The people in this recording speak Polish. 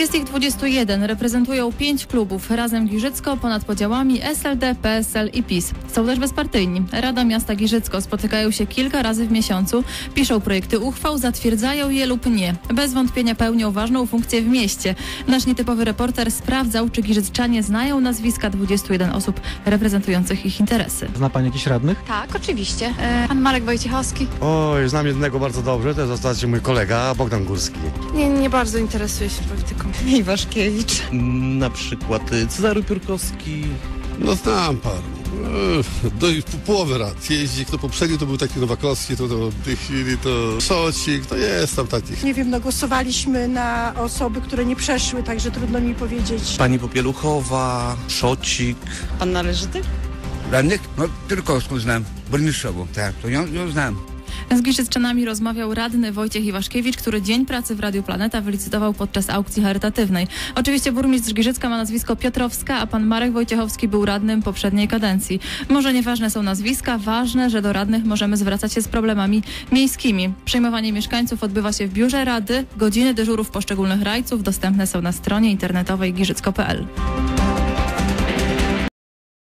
Jest ich 21, reprezentują pięć klubów, razem Giżycko, ponad podziałami SLD, PSL i PiS. Są też bezpartyjni. Rada Miasta Giżycko spotykają się kilka razy w miesiącu, piszą projekty uchwał, zatwierdzają je lub nie. Bez wątpienia pełnią ważną funkcję w mieście. Nasz nietypowy reporter sprawdzał, czy Giżycczanie znają nazwiska 21 osób reprezentujących ich interesy. Zna pani jakichś radnych? Tak, oczywiście. E, Pan Marek Wojciechowski. Oj, znam jednego bardzo dobrze, to jest w zasadzie mój kolega Bogdan Górski. Nie, nie bardzo interesuję się polityką. Iwaszkiewicz. Na przykład y, Cezary Piórkowski. No znam paru. Do po- połowy lat jeździ. Kto poprzedni to był taki Nowakowski, to, to w tej chwili to Szocik, to jest tam takich. Nie wiem, no głosowaliśmy na osoby, które nie przeszły, także trudno mi powiedzieć. Pani Popieluchowa, Szocik. Pan należyty? Radnych? No, Tyrkowską znam, burmistrzową, tak, to ją, ją znam. Z Giżycczanami rozmawiał radny Wojciech Iwaszkiewicz, który Dzień Pracy w Radiu Planeta wylicytował podczas aukcji charytatywnej. Oczywiście burmistrz Giżycka ma nazwisko Piotrowska, a pan Marek Wojciechowski był radnym poprzedniej kadencji. Może nieważne są nazwiska, ważne, że do radnych możemy zwracać się z problemami miejskimi. Przyjmowanie mieszkańców odbywa się w biurze rady. Godziny dyżurów poszczególnych rajców dostępne są na stronie internetowej giżycko.pl.